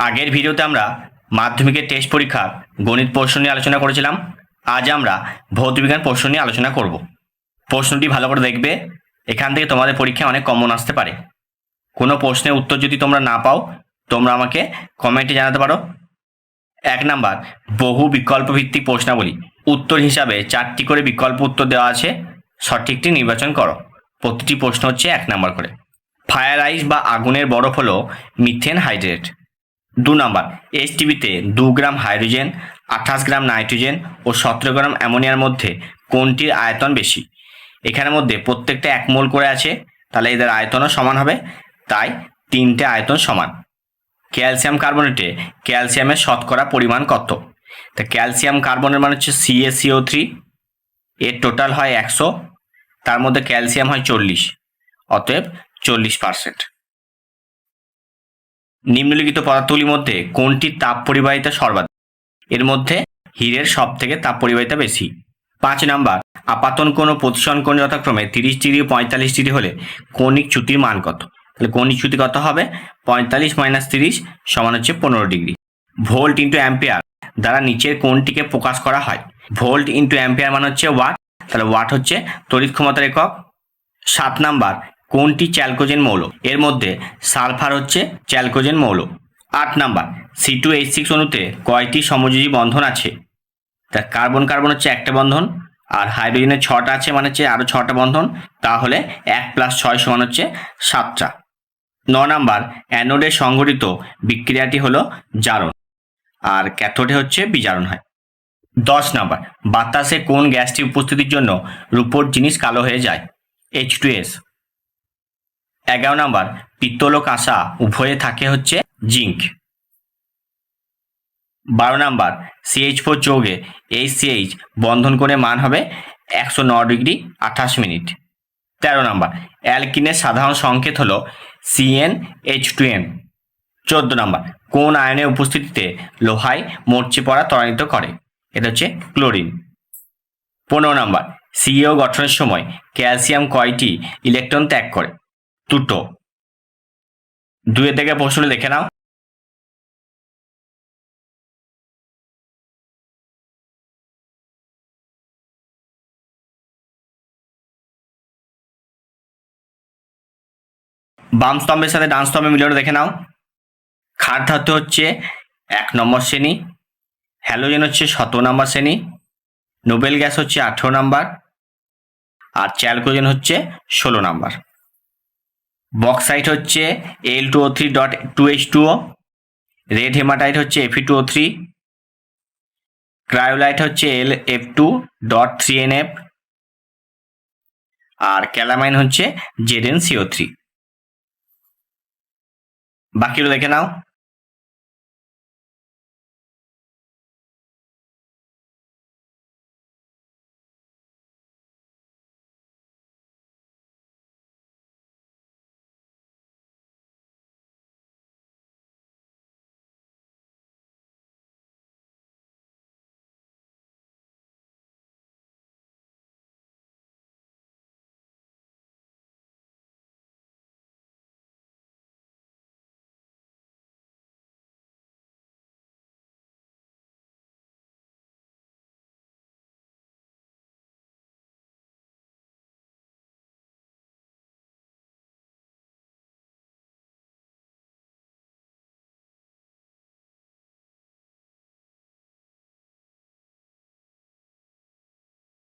আগের ভিডিওতে আমরা মাধ্যমিকের টেস্ট পরীক্ষার গণিত প্রশ্ন নিয়ে আলোচনা করেছিলাম। আজ আমরা ভৌতবিজ্ঞান প্রশ্ন নিয়ে আলোচনা করব। প্রশ্নটি ভালো করে দেখবে, এখান থেকে তোমাদের পরীক্ষায় অনেক কমন আসতে পারে। কোনো প্রশ্নের উত্তর যদি তোমরা না পাও, তোমরা আমাকে কমেন্টে জানাতে পারো। এক নাম্বার, বহু বিকল্প ভিত্তিক প্রশ্নাবলী। উত্তর হিসাবে চারটি করে বিকল্প উত্তর দেওয়া আছে। সঠিকটি নির্বাচন করো। প্রতিটি প্রশ্ন হচ্ছে এক নাম্বার করে। ফায়ার আইস বা আগুনের বরফ হলো মিথেন হাইড্রেট দু নাম্বার এস টিভিতে দু গ্রাম হাইড্রোজেন, আঠাশ গ্রাম নাইট্রোজেন ও সতেরো গ্রাম অ্যামোনিয়ার মধ্যে কোনটির আয়তন বেশি? এখানের মধ্যে প্রত্যেকটা এক মোল করে আছে, তাহলে এদের আয়তনও সমান হবে, তাই তিনটে আয়তন সমান। ক্যালসিয়াম কার্বনেটে ক্যালসিয়ামের শতকরা পরিমাণ কত? তা ক্যালসিয়াম কার্বনের মানে হচ্ছে সিএসিও থ্রি এর টোটাল হয় একশো, তার মধ্যে ক্যালসিয়াম হয় চল্লিশ, অতএব চল্লিশ পার্সেন্ট নিম্নলিখিত পদার্থগুলির মধ্যে কোনটির তাপ পরিবাহিতা সর্বাধিক? এর মধ্যে হীরের সব থেকে তাপ পরিবাহিতা বেশি। পাঁচ নাম্বার, আপাতন কোণ ও প্রতিসরণ কোণ যথাক্রমে তিরিশ ডিগ্রি পঁয়তাল্লিশ ডিগ্রি হলে কৌণিক চ্যুতির মান কত? তাহলে কৌণিক চ্যুতি কত হবে? পঁয়তাল্লিশ মাইনাস তিরিশ সমান হচ্ছে পনেরো ডিগ্রি। ভোল্ট ইন্টু অ্যাম্পিয়ার দ্বারা নিচের কোণটিকে প্রকাশ করা হয়। ভোল্ট ইন্টু অ্যাম্পিয়ার মানে হচ্ছে ওয়াট। তাহলে ওয়াট হচ্ছে তড়িৎ ক্ষমতার একক। সাত নাম্বার কোনটি চ্যালকোজেন মৌল? এর মধ্যে সালফার হচ্ছে চ্যালকোজেন মৌল। আট number C two H six অণুতে কয়টি সমযোজী বন্ধন আছে? তা কার্বন কার্বন হচ্ছে একটা বন্ধন, আর হাইড্রোজেনের ছটা আছে মানে হচ্ছে আরও ছটা বন্ধন, তাহলে এক প্লাস ছয় সমান হচ্ছে সাতটা। ন নাম্বার, অ্যানোডে সংঘটিত বিক্রিয়াটি হলো জারণ, আর ক্যাথোডে হচ্ছে বিজারণ হয়। দশ নাম্বার, বাতাসে কোন গ্যাসটি উপস্থিতির জন্য রূপোর জিনিস কালো হয়ে যায়? এইচ টু এস এগারো নাম্বার পিত্তল ও কাঁসা উভয়ে থাকে হচ্ছে জিঙ্ক। বারো নাম্বার সিএইচ ফোর যৌগে এই সিএইচ বন্ধন করে মান হবে একশো ন ডিগ্রি আঠাশ মিনিট। তেরো নাম্বার, অ্যালকিনের সাধারণ সংকেত হলো C N H two N চোদ্দ নাম্বার, কোন আয়নের উপস্থিতিতে লোহায় মরচে পড়া ত্বরান্বিত করে? এটা হচ্ছে ক্লোরিন। পনেরো নাম্বার সিইও গঠনের সময় ক্যালসিয়াম কয়টি ইলেকট্রন ত্যাগ করে? দুটো। দুয়ের থেকে প্রশ্ন দেখে নাও। বাম স্তম্ভের সাথে ডান স্তম্ভে মিলিয়ে দেখে নাও। খাট ধাতু হচ্ছে এক নম্বর শ্রেণি। হ্যালোজেন হচ্ছে সতেরো নম্বর শ্রেণি। নোবেল গ্যাস হচ্ছে আঠেরো নাম্বার। আর চ্যালকোজেন হচ্ছে ষোলো নাম্বার। বক্সাইট হচ্ছে L two O three dot two H two O red hematite হচ্ছে F E two O three cryolite হচ্ছে L F two dot three N F আর ক্যালামাইন হচ্ছে Z N C O three বাকিগুলো দেখে নাও।